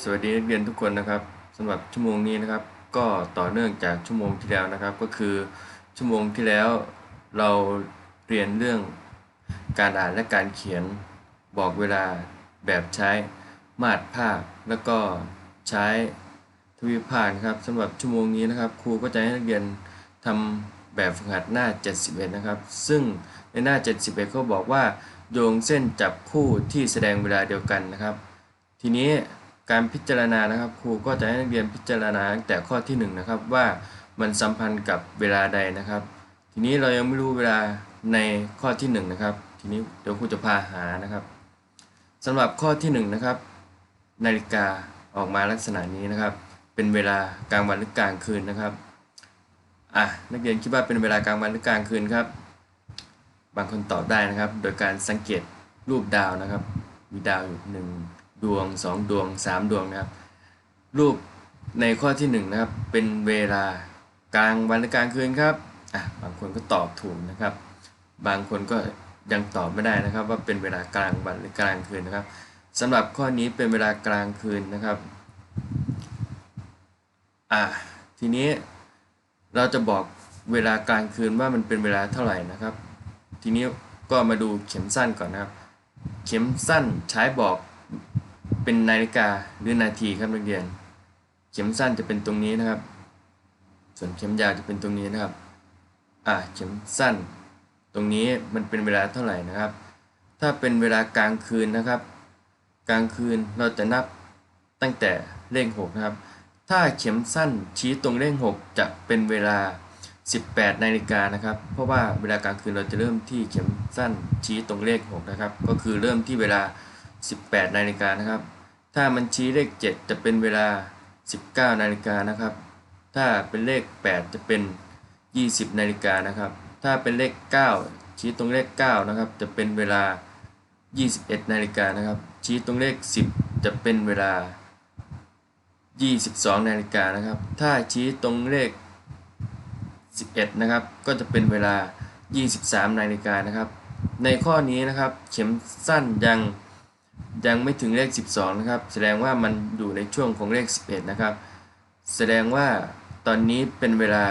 สวัสดีนักเรียนทุกคนนะครับสำหรับชั่วโมงนี้นะครับ ก็ต่อเนื่องจากชั่วโมงที่แล้วนะครับ ก็คือชั่วโมงที่แล้วเราเรียนเรื่องการอ่านและการเขียนบอกเวลาแบบใช้มาตรภาพ แล้วก็ใช้ทวิภาคนครับสำหรับชั่วโมงนี้นะครับ ครูก็จะให้นักเรียนทำแบบฝึกหัดหน้า 71 นะครับ ซึ่งในหน้า 71เขาบอกว่าโยงเส้นจับคู่ที่แสดงเวลาเดียวกันนะครับ ทีนี้ การพิจารณานะครับครูก็จะให้นักเรียนพิจารณาตั้งแต่ข้อที่1นงนะครับว่ามันสัมพันธ์กับเวลาใดนะครับ ทีนี้เรายังไม่รู้เวลาในข้อที่1นงนะครับทีนี้เดี๋ยวครูจะพาหานะครับสำหรับข้อที่1นงนะครับนาฬิกาออกมาลักษณะนี้นะครับ เป็นเวลากลางวันหรือกลางคืนนะครับอะนักเรียนคิดว่าเป็นเวลากลางวันหรือกลางคืนครับ บางคนตอบได้นะครับ โดยการสังเกตรูปดาวนะครับ มีดาวอยู่หนึ่ง ดวงสองดวงสามดวงนะครับ รูปในข้อที่หนึ่งนะครับเป็นเวลากลางวันหรือกลางคืนครับอะบางคนก็ตอบถูกนะครับ บางคนก็ยังตอบไม่ได้นะครับ ว่าเป็นเวลากลางวันหรือกลางคืนนะครับสำหรับข้อนี้เป็นเวลากลางคืนนะครับอะทีนี้เราจะบอกเวลากลางคืนว่ามันเป็นเวลาเท่าไหร่นะครับ ทีนี้ก็มาดูเข็มสั้นก่อนนะครับ เข็มสั้นใช้บอก เป็นนาฬิกาหรือนาทีครับนักเรียน เข็มสั้นจะเป็นตรงนี้นะครับ ส่วนเข็มยาวจะเป็นตรงนี้นะครับ อ่าเข็มสั้น ตรงนี้มันเป็นเวลาเท่าไหร่นะครับ ถ้าเป็นเวลากลางคืนนะครับ กลางคืนเราจะนับตั้งแต่เลข6นะครับ ถ้าเข็มสั้นชี้ตรงเลข6จะเป็นเวลา 18นาฬิกานะครับ เพราะว่าเวลากลางคืนเราจะเริ่มที่เข็มสั้นชี้ตรงเลข6นะครับ ก็คือเริ่มที่เวลา18 นาฬิกานะครับ ถ้ามันชี้เลข 7 จะเป็นเวลา 19นาฬิกานะครับ ถ้าเป็นเลข 8 จะเป็น 20นาฬิกานะครับ ถ้าเป็นเลข 9 ชี้ตรงเลข 9 นะครับ จะเป็นเวลา 21นาฬิกานะครับ ชี้ตรงเลข 10 จะเป็นเวลา 22นาฬิกานะครับ ถ้าชี้ตรงเลข 11 นะครับ ก็จะเป็นเวลา 23นาฬิกานะครับ ในข้อนี้นะครับ เข็มสั้นยัง ยังไม่ถึงเลข 12 นะครับ แสดงว่ามันอยู่ในช่วงของเลข 11 นะครับ แสดงว่าตอนนี้เป็นเวลา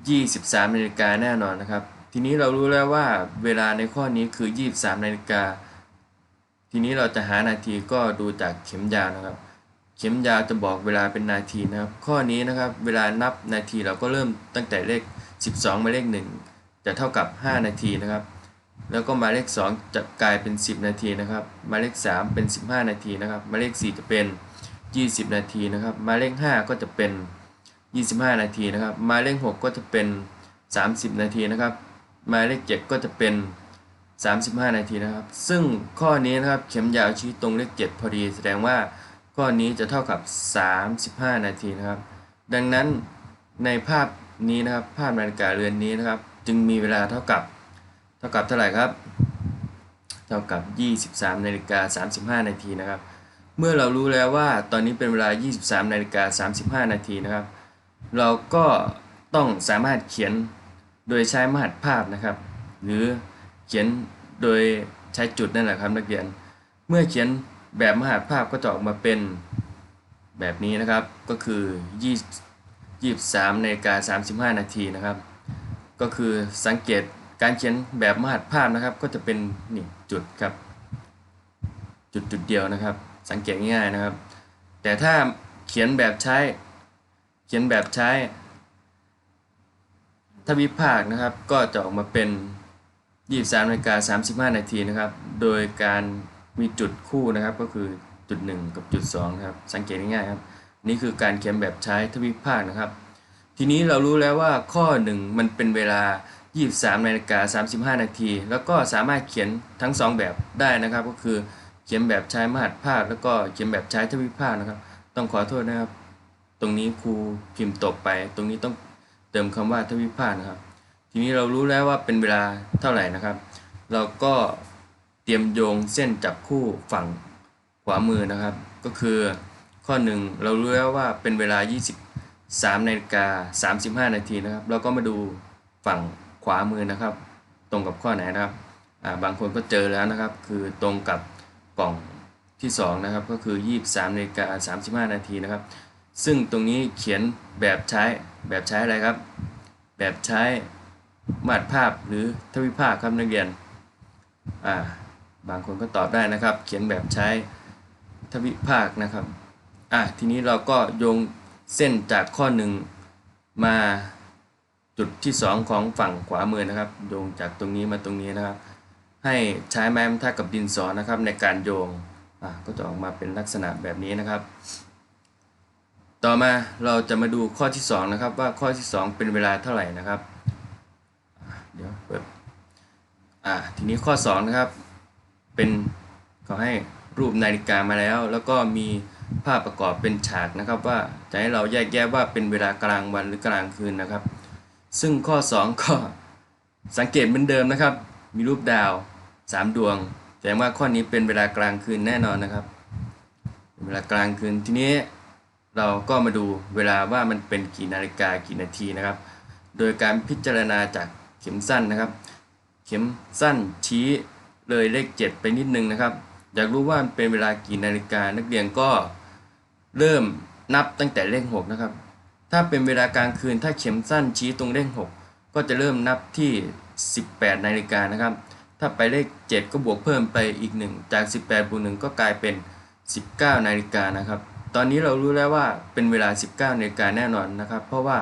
23 นาฬิกาแน่นอนนะครับ ทีนี้เรารู้แล้วว่าเวลาในข้อนี้คือ 23 นาฬิกา ทีนี้เราจะหานาทีก็ดูจากเข็มยาวนะครับ เข็มยาวจะบอกเวลาเป็นนาทีนะครับ ข้อนี้นะครับ เวลานับนาทีเราก็เริ่มตั้งแต่เลข 12 มาเลข 1 จะเท่ากับ 5 นาทีนะครับ แล้วก็หมายเลข 2 จะกลายเป็น 10 นาทีนะครับหมายเลข 3 เป็น 15 นาทีนะครับหมายเลข 4 จะเป็น 20 นาทีนะครับหมายเลข 5 ก็จะเป็น 25 นาทีนะครับหมายเลข 6 ก็จะเป็น 30 นาทีนะครับหมายเลข 7 ก็จะเป็น 35 นาทีนะครับ ซึ่งข้อนี้นะครับเข็มยาวชี้ตรงเลข 7 พอดีแสดงว่าข้อนี้จะเท่ากับ 35 นาทีนะครับ ดังนั้นในภาพนี้นะครับภาพนาฬิกาเรือนนี้นะครับ จึงมีเวลาเท่ากับ ท่ากับเท่าไหร่ครับ เท่ากับ 23นาฬิกา35 นาทีนะครับ เมื่อเรารู้แล้วว่าตอนนี้เป็นเวลา 23นาฬิกา35 นาทีนะครับ เราก็ต้องสามารถเขียนโดยใช้มหัดภาพนะครับ หรือเขียนโดยใช้จุดนั่นแหละครับนักเรียน เมื่อเขียนแบบมหัดภาพก็จะออกมาเป็นแบบนี้นะครับ ก็คือ20 23นาฬิกา35 นาทีนะครับ ก็คือสังเกต การเขียนแบบมหัดภาพนะครับ ก็จะเป็นนี่จุดครับ จุดจุดเดียวนะครับ สังเกตง่ายๆนะครับ แต่ถ้าเขียนแบบใช้ เขียนแบบใช้ทวิภาคนะครับก็จะออกมาเป็น 23นาฬิกา35 นาทีนะครับ โดยการมีจุดคู่นะครับก็คือจุด 1 กับจุด2นะครับ สังเกตง่ายๆครับ นี่คือการเขียนแบบใช้ทวิภาคนะครับ ทีนี้เรารู้แล้วว่าข้อ 1 มันเป็นเวลา 23นาฬิกา35 นาที แล้วก็สามารถเขียนทั้ง 2 แบบได้นะครับ ก็คือเขียนแบบใช้มหัดภาคแล้วก็เขียนแบบใช้ทวิภาคนะครับ ต้องขอโทษนะครับ ตรงนี้ครูพิมพ์ตกไป ตรงนี้ต้องเติมคำว่าทวิภาคนะครับ ทีนี้เรารู้แล้วว่าเป็นเวลาเท่าไหร่นะครับ เราก็เตรียมโยงเส้นจับคู่ฝั่งขวามือนะครับ ก็คือข้อ 1 เรารู้แล้วว่าเป็นเวลา 23นาฬิกา35 นาทีนะครับ เราก็มาดูฝั่ง ขวามือนะครับ ตรงกับข้อไหนนะครับาบางคนก็เจอแล้วนะครับ คือตรงกับกล่องที่สองนะครับ ก็คือ 23นาฬิกา35 นาทีนะครับ ซึ่งตรงนี้เขียนแบบใช้แบบใช้อะไรครับ แบบใช้มาตรภาพหรือทวิภาคครับนักเรียนอ่าบางคนก็ตอบได้นะครับ เขียนแบบใช้ทวิภาคนะครับอะทีนี้เราก็โยงเส้นจากข้อหนึ่งมา จุดที่สองของฝั่งขวามือนะครับ โยงจากตรงนี้มาตรงนี้นะครับ ให้ใช้ไม้บรรทัดกับดินสอนะครับ ในการโยงก็จะออกมาเป็นลักษณะแบบนี้นะครับ ต่อมาเราจะมาดูข้อที่สองนะครับ ว่าข้อที่สองเป็นเวลาเท่าไหร่นะครับเดี๋ยวเปิดอ่าทีนี้ข้อสองนะครับ เป็นเขาให้รูปนาฬิกามาแล้ว แล้วก็มีภาพประกอบเป็นฉากนะครับ ว่าจะให้เราแยกแยะว่าเป็นเวลากลางวันหรือกลางคืนนะครับ ซึ่งข้อ 2 ก็สังเกตเหมือนเดิมนะครับ มีรูปดาว 3 ดวงแสดงว่าข้อนี้เป็นเวลากลางคืนแน่นอนนะครับเเวลากลางคืนทีนี้เราก็มาดูเวลาว่ามันเป็นกี่นาฬิกากี่นาทีนะครับ โดยการพิจารณาจากเข็มสั้นนะครับ เข็มสั้นชี้เลยเลข 7 ไปนิดนึงนะครับ อยากรู้ว่ามันเป็นเวลากี่นาฬิกานักเรียนก็เริ่มนับตั้งแต่เลข 6 นะครับ ถ้าเป็นเวลากลางคืนถ้าเข็มสั้นชี้ตรงเลข6ก็จะเริ่มนับที่ 18 นาฬิกานะครับ ถ้าไปเลข 7 ก็บวกเพิ่มไปอีก 1 จาก 18บวก1ก็กลายเป็น 19 นาฬิกานะครับ ตอนนี้เรารู้แล้วว่าเป็นเวลา 19 นาฬิกาแน่นอนนะครับ เพราะว่า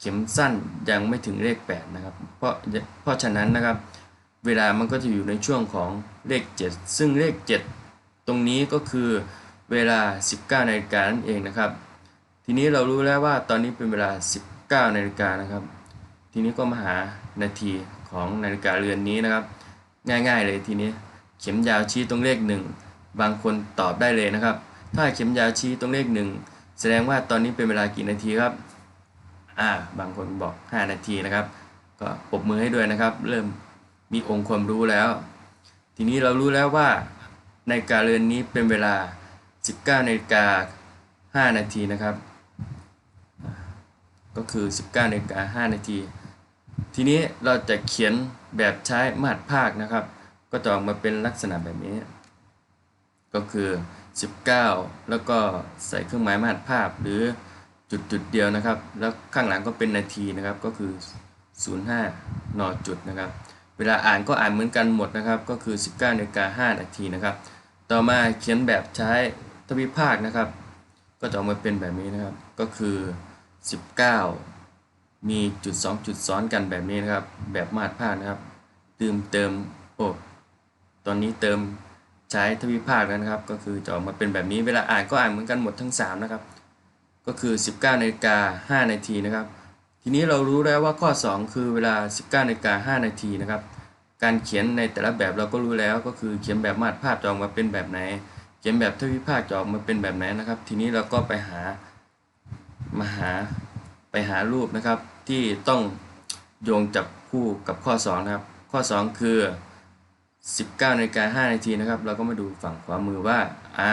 เข็มสั้นยังไม่ถึงเลข 8 นะครับ เพราะเพราะฉะนั้นนะครับ เวลามันก็จะอยู่ในช่วงของเลข 7 ซึ่งเลข 7 ตรงนี้ก็คือเวลา 19 นาฬิกานั่นเองนะครับ ทีนี้เรารู้แล้วว่าตอนนี้เป็นเวลา 19นาฬิกานะครับ ทีนี้ก็มาหานาทีของนาฬิกาเรือนนี้นะครับ ง่ายๆเลยทีนี้เข็มยาวชี้ตรงเลข 1 บางคนตอบได้เลยนะครับ ถ้าเข็มยาวชี้ตรงเลข 1 แสดงว่าตอนนี้เป็นเวลากี่นาทีครับอ่าบางคนบอก 5 นาทีนะครับ ก็ปรบมือให้ด้วยนะครับ เริ่มมีองค์ความรู้แล้ว ทีนี้เรารู้แล้วว่านาฬิกาเรือนนี้เป็นเวลา 19นาฬิกา5นาทีนะครับ ก็คือ 19นาฬิกา5นาที ทีนี้เราจะเขียนแบบใช้มาตรภาคนะครับ ก็จะออกมาเป็นลักษณะแบบนี้ ก็คือ 19 แล้วก็ใส่เครื่องหมายมาตรภาพหรือจุดจุดเดียวนะครับ แล้วข้างหลังก็เป็นนาทีนะครับ ก็คือ 05นอจุดนะครับ เวลาอ่านก็อ่านเหมือนกันหมดนะครับ ก็คือ 19นาฬิกา5นาทีนะครับ ต่อมาเขียนแบบใช้ทวิภาคนะครับ ก็จะออกมาเป็นแบบนี้นะครับ ก็คือ 19 มีจุด 2 จุดซ้อนกันแบบนี้นะครับ แบบมาตรภาคนะครับเติมเติมโอ้ตอนนี้เติมใช้ทวิภาคแล้วนะครับ ก็คือจะออกมาเป็นแบบนี้เวลาอ่านก็อ่านเหมือนกันหมดทั้ง 3 นะครับ ก็คือ 19นาฬิกา5นาทีนะครับ ทีนี้เรารู้แล้วว่าข้อ 2 คือเวลา 19นาฬิกา5นาทีนะครับ การเขียนในแต่ละแบบเราก็รู้แล้วก็คือเขียนแบบมาตรภาพจะออกมาเป็นแบบไหน เขียนแบบทวิภาคจะออกมาเป็นแบบไหนนะครับ ทีนี้เราก็ไปหา มาหาไปหารูปนะครับที่ต้องโยงจับคู่กับข้อ 2 นะครับ ข้อ 2 คือ 19นาฬิกา5นาทีนะครับ เราก็มาดูฝั่งขวามือว่าอ่า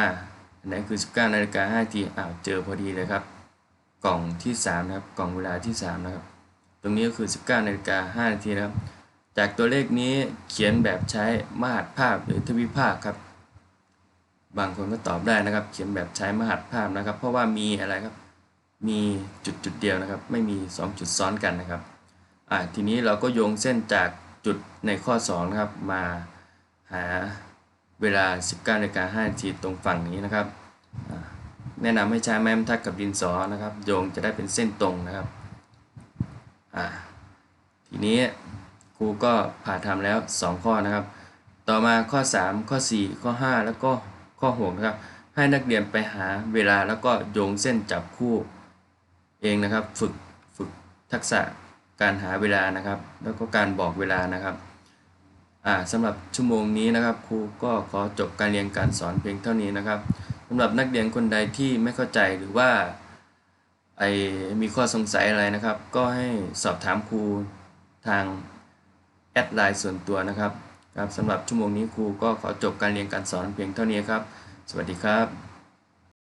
ไหนคือ 19นาฬิกา5นาทีอ้าวเจอพอดีเลยครับ กล่องที่ 3 นะครับ กล่องเวลาที่ 3 นะครับ ตรงนี้ก็คือ 19นาฬิกา5นาทีนะครับ จากตัวเลขนี้เขียนแบบใช้มาตรภาพหรือทวิภาคครับ บางคนก็ตอบได้นะครับ เขียนแบบใช้มหัดภาพนะครับ เพราะว่ามีอะไรครับ มีจุดจุดเดียวนะครับ ไม่มี 2 จุดซ้อนกันนะครับอ่าทีนี้เราก็โยงเส้นจากจุดในข้อ2นะครับมาหาเวลา 19นาฬิกา5นาทีตรงฝั่งนี้นะครับแนะนำให้ใช้ไม้บรรทัดกับดินสอนะครับ โยงจะได้เป็นเส้นตรงนะครับทีนี้ครูก็ผ่าทำแล้ว 2 ข้อนะครับ ต่อมาข้อ 3 ข้อ 4 ข้อ 5 แล้วก็ข้อ6นะครับให้นักเรียนไปหาเวลาแล้วก็โยงเส้นจับคู่ เองนะครับ ฝึกฝึกทักษะการหาเวลานะครับ แล้วก็การบอกเวลานะครับอ่าสำหรับชั่วโมงนี้นะครับครูก็ขอจบการเรียนการสอนเพียงเท่านี้นะครับสำหรับนักเรียนคนใดที่ไม่เข้าใจหรือว่าไอมีข้อสงสัยอะไรนะครับ ก็ให้สอบถามครูทางแอดไลน์ส่วนตัวนะครับครับสำหรับชั่วโมงนี้ครูก็ขอจบการเรียนการสอนเพียงเท่านี้ครับ สวัสดีครับ